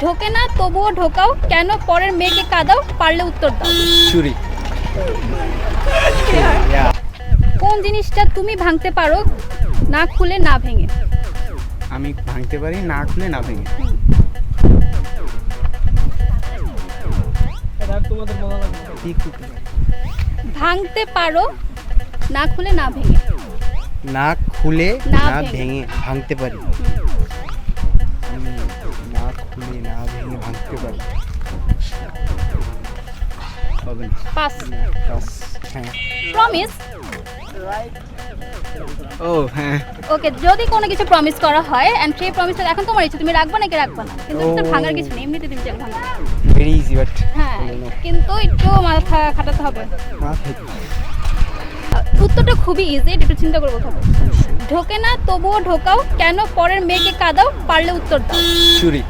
ঢোকে না তবুও ঢোকাও। কেন? পরের মেয়েকে কাদাও পারলে উত্তর দাও। চুরি। কোন জিনিসটা তুমি ভাঙতে পারো না খুলে না ভেঙে? আমি ভাঙতে পারি না খুলে না ভেঙে? ভাঙতে পারো না খুলে না ভেঙে। না খুলে না ভেঙে। ভেঙে ভাঙতে পারি। না না ভেঙে ভাঙতে পারি। হবে না। পাস বাস, হ্যাঁ। প্রমিস ও হ্যাঁ। ওকে যদি কোনো কিছু প্রমিস করা হয় এন্ড সেই প্রমিসটা এখন তোমার ইচ্ছে তুমি রাখবা নাকি রাখবা না? কিন্তু তো ভাঙার কিছু নেই এমনিতে তুমি চাইলে ভাঙা। ভেরি ইজি বাট হ্যাঁ কিন্তু একটু মাথা খাটাতে হবে। উত্তরটা খুবই ইজি একটু চিন্তা করে বলতে হবে ঢোকে না তবুও ঢোকাও কেন পরের মেয়েকে কাদাও পারলে উত্তর দাও। চুরি।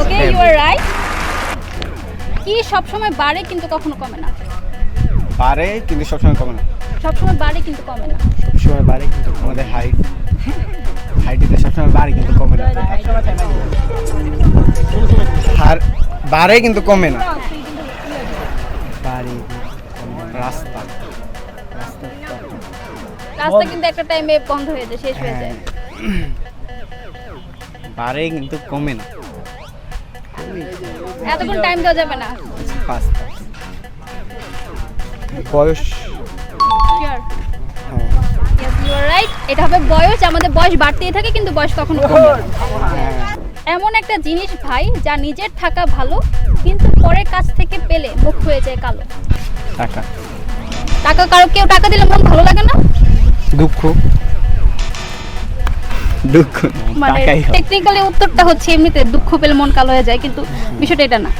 ওকে ইউ আর রাইট কি সবসময় বাড়ে কিন্তু কখনো কমে না? পারে কিন্তু সবসময় কমে না। সবসময় বাড়ে কিন্তু কমে না। সবসময় বাড়ে কিন্তু আমাদের হাইট হাইটে সবসময় বাড়ে কিন্তু কমে না। আর বাড়ে কিন্তু কমে না। বাড়ে রাস্তা। রাস্তা কিন্তু একটা টাইমে বন্ধ হয়ে যায় শেষ হয়ে যায়। হ্যাঁ। বাড়ে কিন্তু কমে না। এতক্ষণ টাইম দেওয়া যাবে না। পাঁচটা। বয়স? শিওর হ্যাঁ। ইয়েস ইউ আর রাইট এটা হবে বয়স আমাদের বয়স বাড়তেই থাকে কিন্তু বয়স কখনো কমে হ্যাঁ। এমন একটা জিনিস ভাই যা নিজের থাকা ভালো কিন্তু পরের কাছ থেকে পেলে মুখ হয়ে যায় কালো। টাকা। টাকা কারও কেউ টাকা দিলে মন ভালো লাগে না? দুঃখ। দুঃখ। মানে টেকনিক্যালি উত্তরটা হচ্ছে এমনিতে দুঃখ পেলে মন কালো হয়ে যায় কিন্তু বিষয়টা এটা না।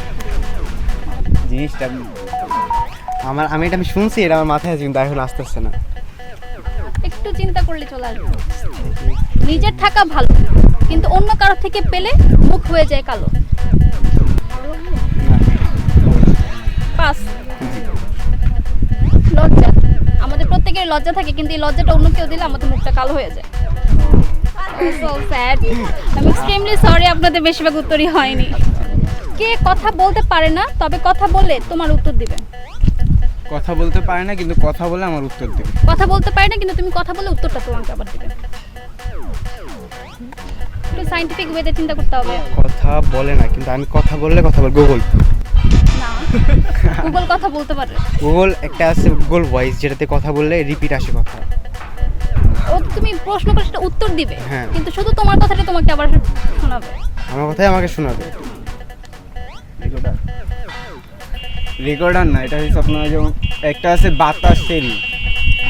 জিনিসটা আমার আমি এটা আমি শুনছি এটা আমার মাথায় আছে কিন্তু এখন আসতেছে না। একটু চিন্তা করলে চলে আসবে। নিজের থাকা ভালো কিন্তু অন্য কারও থেকে পেলে মুখ হয়ে যায় কালো। পাস লজ্জা। আমাদের প্রত্যেকের লজ্জা থাকে কিন্তু এই লজ্জাটা অন্য কেউ দিলে আমাদের মুখটা কালো হয়ে যায়। সো স্যাড আমি এক্সট্রিমলি সরি আপনাদের বেশিরভাগ উত্তরই হয়নি। কে কথা বলতে পারে না তবে কথা বললে তোমার উত্তর দিবে। কথা বলতে পারে না কিন্তু কথা বলে আমার উত্তর দেবে। কথা বলতে পারে না কিন্তু তুমি কথা বলে উত্তরটা তোমাকে আবার দিবে। একটু সাইন্টিফিক ওয়েতে চিন্তা করতে হবে। কথা বলে না কিন্তু আমি কথা বললে কথা বল গুগল না গুগল কথা বলতে পারে গুগল একটা আছে গুগল ভয়েস যেটাতে কথা বললে রিপিট আসে কথা। ও তুমি প্রশ্ন করে সেটা উত্তর দিবে। হ্যাঁ। কিন্তু শুধু তোমার কথাটা তোমাকে আবার শোনাবে। আমার কথাই আমাকে শোনাবে। রেকর্ডার। না এটা হচ্ছে আপনার যেমন একটা আছে বাতাস সেরি।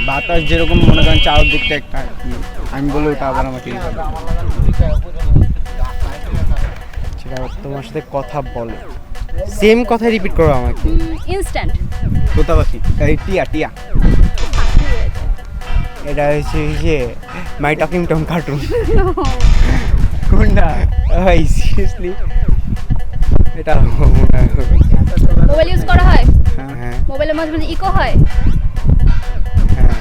বাতাস যেরকম মনে করেন চারদিকটা একটা। আমি বলে ওটা আবার আমাকে ই করবে। সেটা তোমার সাথে কথা বলে। সেম কথা রিপিট করো আমাকে। ইনস্ট্যান্ট তোতা পাখি এই টিয়া টিয়া। এটা হচ্ছে যে মাই টকিং টম কার্টুন কোনটা? ভাই সিরিয়াসলি এটা মোবাইল ইউজ করা হয়? মোবাইলের মাঝে মাঝে ইকো হয়? হ্যাঁ।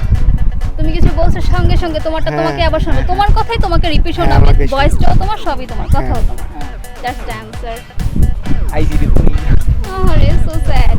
তুমি কিছু বলছো সঙ্গে সঙ্গে তোমারটা হ্যাঁ, তোমাকে আবার শোনাবে। হ্যাঁ, তোমার কথাই তোমাকে রিপিট শোনাবে। ভয়েসটাও তোমার সবই তোমার কথাও। তোমার দ্যাটস দ্য অ্যান্সার আইসিডি আরে সো স্যাড